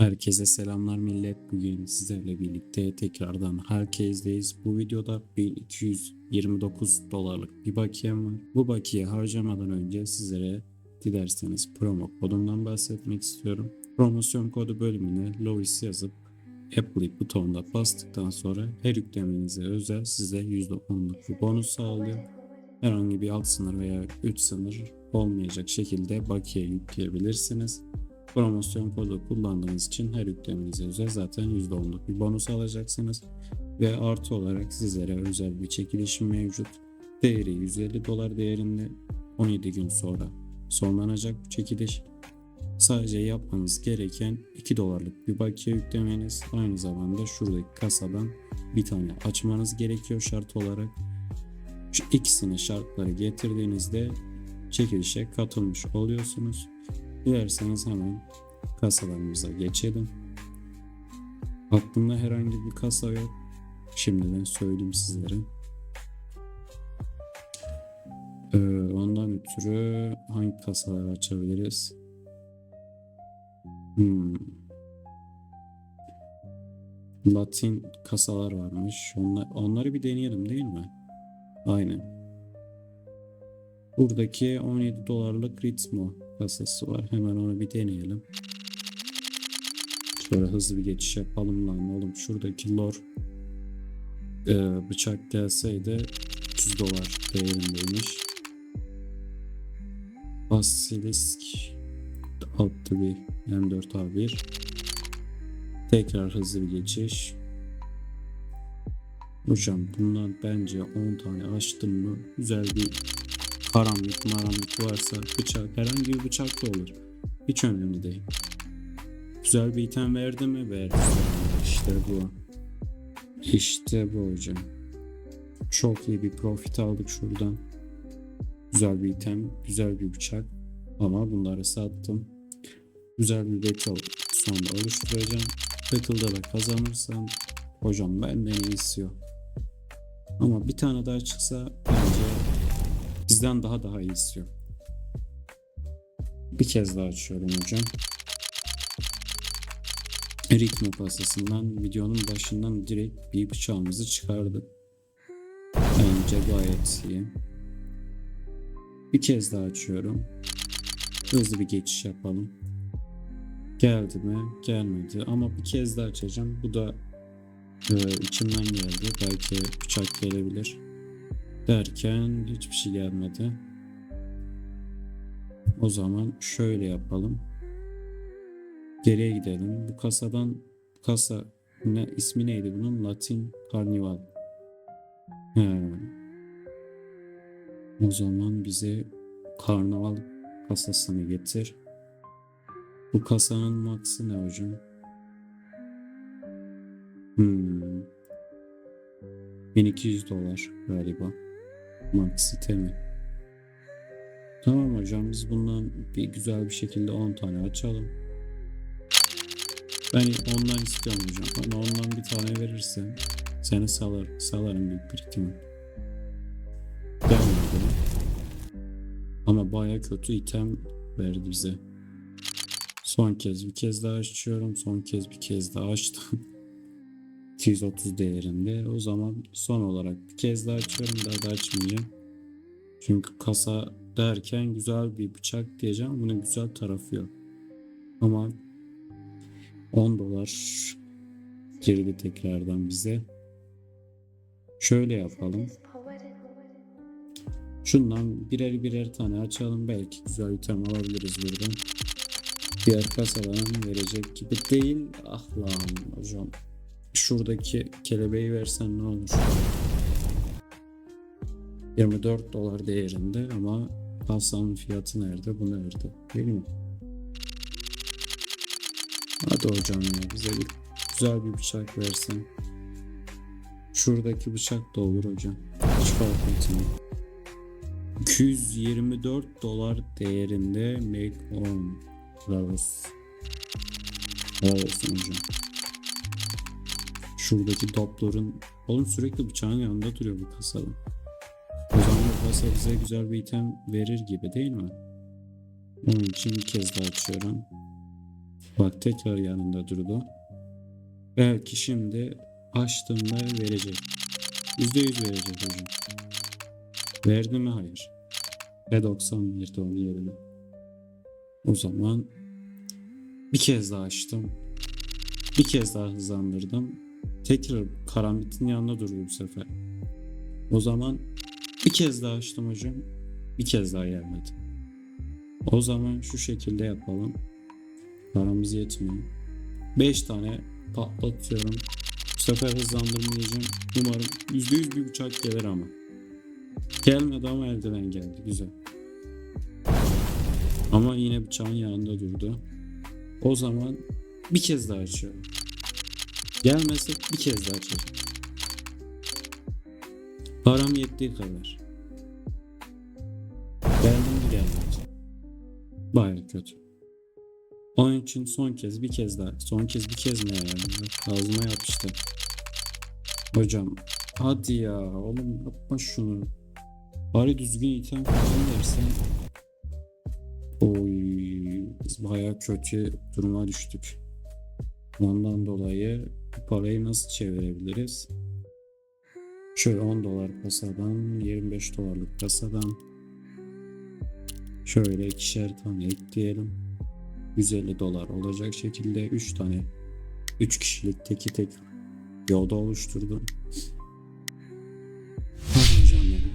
Herkese selamlar millet. Bugün sizlerle birlikte tekrardan herkesteyiz. Bu videoda 1229 dolarlık bir bakiyem var. Bu bakiye harcamadan önce sizlere dilerseniz promo kodumdan bahsetmek istiyorum. Promosyon kodu bölümüne Lois yazıp Apply butonuna bastıktan sonra her yüklemenize özel size %10'luk bir bonus sağlıyor. Herhangi bir alt sınır veya üst sınır olmayacak şekilde bakiye yükleyebilirsiniz. Promosyon kodu kullandığınız için her yüklemenize özel zaten %10'luk bir bonus alacaksınız. Ve artı olarak sizlere özel bir çekilişim mevcut. Değeri 150 dolar değerinde 17 gün sonra sonlanacak bu çekiliş. Sadece yapmanız gereken 2 dolarlık bir bakiye yüklemeniz. Aynı zamanda şuradaki kasadan bir tane açmanız gerekiyor şart olarak. Şu ikisini şartları getirdiğinizde çekilişe katılmış oluyorsunuz. Dilerseniz hemen kasalarımıza geçelim. Aklımda herhangi bir kasa yok. Şimdiden söyleyeyim sizlere. Ee, ondan ötürü hangi kasaları açabiliriz? Hmm. Latin kasalar varmış. Onlar, onları bir deneyelim değil mi? Aynen. Buradaki 17 dolarlık Ritmo kasası var. Hemen onu bir deneyelim. Şöyle hızlı bir geçiş yapalım lan oğlum. Şuradaki lor e, bıçak gelseydi 300 dolar değerindeymiş. Basilisk altta bir M4A1 Tekrar hızlı bir geçiş. Hocam bundan bence 10 tane açtım mı güzel bir karanlık maranlık varsa bıçak herhangi bir bıçak da olur. Hiç önemli değil. Güzel bir item verdi mi? Verdi. İşte bu. İşte bu hocam. Çok iyi bir profit aldık şuradan. Güzel bir item, güzel bir bıçak. Ama bunları sattım. Güzel bir battle sonra oluşturacağım. Battle'da da kazanırsam hocam benden iyisi yok. Ama bir tane daha çıksa bence bizden daha daha iyi istiyor. Bir kez daha açıyorum hocam. Ritmo pasasından videonun başından direkt bir bıçağımızı çıkardık. Bence gayet iyi. Bir kez daha açıyorum. Hızlı bir geçiş yapalım. Geldi mi? Gelmedi. Ama bir kez daha açacağım. Bu da e, içimden geldi. Belki bıçak gelebilir derken hiçbir şey gelmedi. O zaman şöyle yapalım. Geriye gidelim. Bu kasadan kasa ne ismi neydi bunun? Latin Carnival. He. O zaman bize karnaval kasasını getir. Bu kasanın maksı ne hocam? Hmm. 1200 dolar galiba. Maxi temi. Tamam hocam biz bundan bir güzel bir şekilde 10 tane açalım. Ben ondan istiyorum hocam. Bana ondan bir tane verirsen seni salar, salarım büyük bir ihtimal. Devam edelim. Ama baya kötü item verdi bize. Son kez bir kez daha açıyorum. Son kez bir kez daha açtım. 230 değerinde. O zaman son olarak bir kez daha açıyorum. Daha da açmayacağım. Çünkü kasa derken güzel bir bıçak diyeceğim. Bunun güzel tarafı yok. Ama 10 dolar girdi tekrardan bize. Şöyle yapalım. Şundan birer birer tane açalım. Belki güzel item alabiliriz buradan. Diğer kasadan verecek gibi değil. Ah lan hocam. Şuradaki kelebeği versen ne olur? 24 dolar değerinde ama kasanın fiyatı nerede? Bu nerede? Değil mi? Hadi hocam ya bize bir güzel bir bıçak versen. Şuradaki bıçak da olur hocam. Hiç fark etmiyor. 224 dolar değerinde make on. Bravo. Bravo hocam. Şuradaki Doppler'ın oğlum sürekli bıçağın yanında duruyor bu kasada. O zaman bu kasa bize güzel bir item verir gibi değil mi? Onun için bir kez daha açıyorum. Bak tekrar yanında durdu. Belki şimdi açtığında verecek. %100 verecek hocam. Verdi mi? Hayır. P90 verdi onun yerine. O zaman bir kez daha açtım. Bir kez daha hızlandırdım. Tekrar karambitin yanında durdu bu sefer. O zaman bir kez daha açtım hocam. Bir kez daha gelmedi. O zaman şu şekilde yapalım. Paramız yetmiyor. 5 tane patlatıyorum. Bu sefer hızlandırmayacağım. Umarım %100 bir uçak gelir ama. Gelmedi ama eldiven geldi. Güzel. Ama yine bıçağın yanında durdu. O zaman bir kez daha açıyorum. Gelmezse bir kez daha açacağım. Param yettiği kadar. Geldi mi gelmedi. Baya kötü. Onun için son kez bir kez daha. Son kez bir kez ne yani? Ağzıma yapıştı. Hocam hadi ya oğlum yapma şunu. Bari düzgün item falan versen. Oy biz baya kötü duruma düştük. Ondan dolayı bu parayı nasıl çevirebiliriz? Şöyle 10 dolar kasadan 25 dolarlık kasadan şöyle ikişer tane ekleyelim. 150 dolar olacak şekilde 3 tane 3 kişilik teki tek oluşturdum. Hadi hocam benim.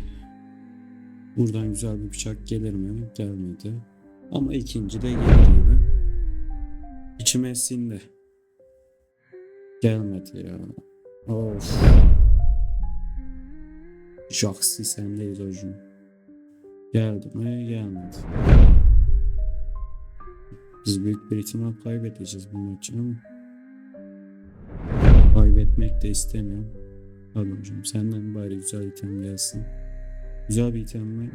Buradan güzel bir bıçak gelir mi? Gelmedi. Ama ikinci de gelir gibi. İçime sindi. Gelmedi ya. Of. Jaxi sendeyiz hocam. Geldi mi? Gelmedi. Biz büyük bir ihtimal kaybedeceğiz bu maçı ama kaybetmek de istemiyorum. Hadi hocam senden bari güzel item gelsin. Güzel bir item mi?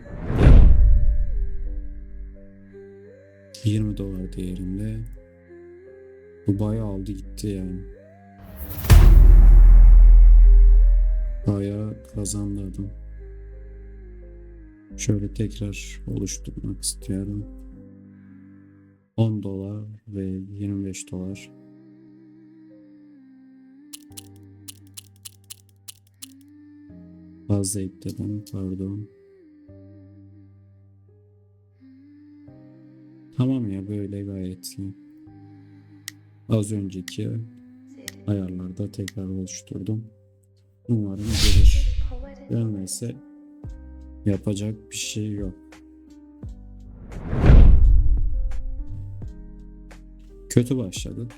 20 dolar değerinde. Bu bayağı aldı gitti yani. Kazandı. Şöyle tekrar oluşturmak istiyorum. 10 dolar ve 25 dolar. Fazla ekledim pardon. Tamam ya böyle gayet iyi. Az önceki ayarlarda tekrar oluşturdum. Umarım gelir. Gelmezse yapacak bir şey yok. Kötü başladı.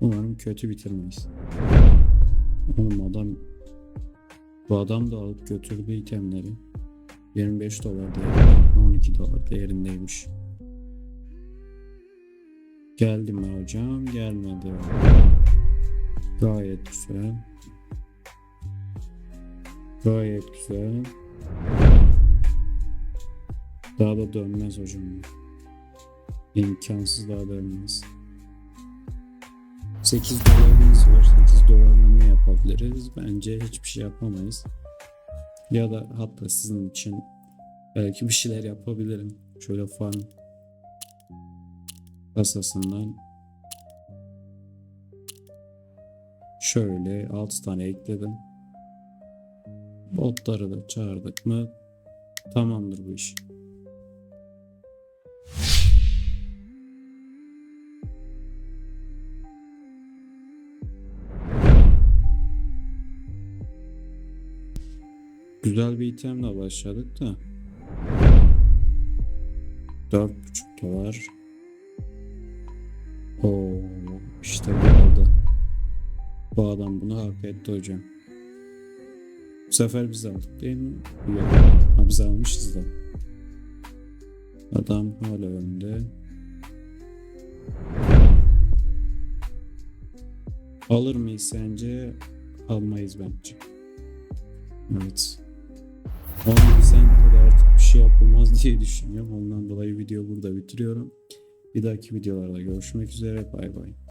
Umarım kötü bitirmeyiz. Oğlum adam bu adam da alıp götürdü itemleri. 25 dolar değerinde, 12 dolar değerindeymiş. Geldi mi hocam? Gelmedi. Gayet güzel. Gayet güzel. Daha da dönmez hocam. İmkansız daha dönmez. 8 dolarımız var. 8 dolarla ne yapabiliriz? Bence hiçbir şey yapamayız. Ya da hatta sizin için belki bir şeyler yapabilirim. Şöyle farm kasasından şöyle 6 tane ekledim. Botları da çağırdık mı tamamdır bu iş. Güzel bir itemle başladık da. 4.5 dolar. Oo, işte bu oldu. Bu adam bunu hak etti hocam. Bu sefer biz aldık değil mi? Yok. Ha, biz almışız da. Adam hala önde. Alır mıyız sence? Almayız bence. Evet. Onun bizden de artık bir şey yapılmaz diye düşünüyorum. Ondan dolayı video burada bitiriyorum. Bir dahaki videolarda görüşmek üzere. Bay bay.